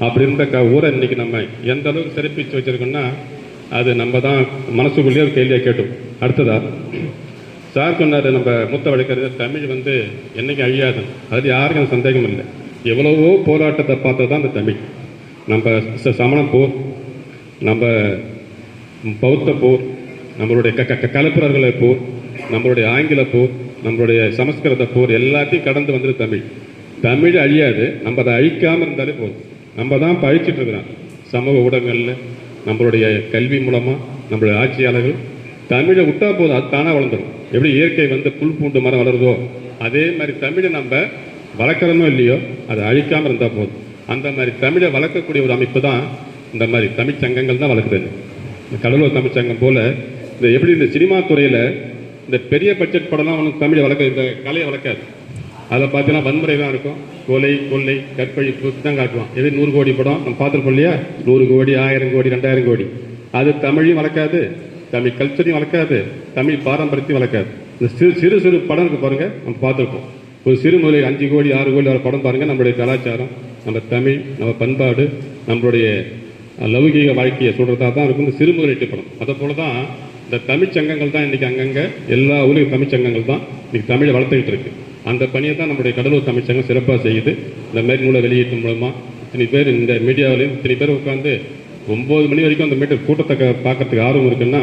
அப்படி இருந்த க ஊரை இன்னைக்கு நம்ம எந்த அளவுக்கு சிறப்பிச்சு வச்சிருக்கோம்னா அது நம்ம தான் மனசுக்குள்ளேயே ஒரு கேள்வியை கேட்டோம். அடுத்ததா சார் சொன்னார் நம்ம மூத்த வழக்கறிஞர் தமிழ் வந்து என்னைக்கு அழியாது. அது யாருக்கும் சந்தேகம் இல்லை. எவ்வளவோ போராட்டத்தை பார்த்தது தான் அந்த தமிழ். நம்ம ச- சமண போர் நம்ம பௌத்த போர் நம்மளுடைய க க கலப்புரர்களை போர் நம்மளுடைய ஆங்கில போர் நம்மளுடைய சமஸ்கிருத போர் எல்லாத்தையும் கடந்து வந்தது தமிழ். தமிழ் அழியாது. நம்ம அதை அழிக்காமல் இருந்தாலே போதும். நம்ம தான் பழிச்சிட்டு இருக்கிறோம் சமூக ஊடகங்களில் நம்மளுடைய கல்வி மூலமாக நம்மளுடைய ஆட்சியாளர்கள் தமிழை விட்டா போதும் அது தானாக வளர்ந்துடும் எப்படி இயற்கை வந்து புல் பூண்டு மரம் வளருதோ அதே மாதிரி தமிழை நம்ம வளர்க்குறோமோ இல்லையோ அதை அழிக்காமல் இருந்தால் போதும். அந்த மாதிரி தமிழை வளர்க்கக்கூடிய ஒரு அமைப்பு தான் இந்த மாதிரி தமிழ் சங்கங்கள் தான் வளர்க்குறது. இந்த கடலூர் தமிழ் சங்கம் போல் இந்த எப்படி இந்த சினிமா துறையில் இந்த பெரிய பட்ஜெட் படம்லாம் ஒன்றும் தமிழை வளர்க்க இந்த கலையை வளர்க்காது. அதை பார்த்தீங்கன்னா வன்முறை தான் இருக்கும். கொலை கொள்ளை கற்பழிப்பு தான் காட்டுவான். எது நூறு கோடி படம். நம்ம பார்த்துருப்போம் இல்லையா? நூறு கோடி ஆயிரம் கோடி ரெண்டாயிரம் கோடி. அது தமிழையும் வளர்க்காது. தமிழ் கல்ச்சரையும் வளர்க்காது. தமிழ் பாரம்பரியத்தையும் வளர்க்காது. இந்த சிறு சிறு சிறு படம் இருக்கு பாருங்க. நம்ம பார்த்துருப்போம். ஒரு சிறு முதலில் அஞ்சு கோடி ஆறு கோடி வர படம் பாருங்க. நம்மளுடைய கலாச்சாரம் நம்ம தமிழ் நம்ம பண்பாடு நம்மளுடைய லௌகீக வாழ்க்கையை சொல்றதா தான் இருக்கும். இந்த சிறு முதலீட்டு படம். அதை போல தான் இந்த தமிழ்ச்சங்கங்கள் தான் இன்னைக்கு அங்கங்க எல்லா ஊரையும் தமிழ்ச் சங்கங்கள் தான் இன்னைக்கு தமிழை வளர்த்துக்கிட்டு இருக்கு. அந்த பணியை தான் நம்முடைய கடலூர் அமைச்சகம் சிறப்பாக செய்யுது. இந்த மாதிரி நூலை வெளியீட்டு மூலமாக இத்தனை பேர் இந்த மீடியாவிலையும் இத்தனை பேர் உட்காந்து ஒம்பது மணி வரைக்கும் அந்த மீட்டர் கூட்டத்தை பார்க்கறதுக்கு ஆர்வம் இருக்குன்னா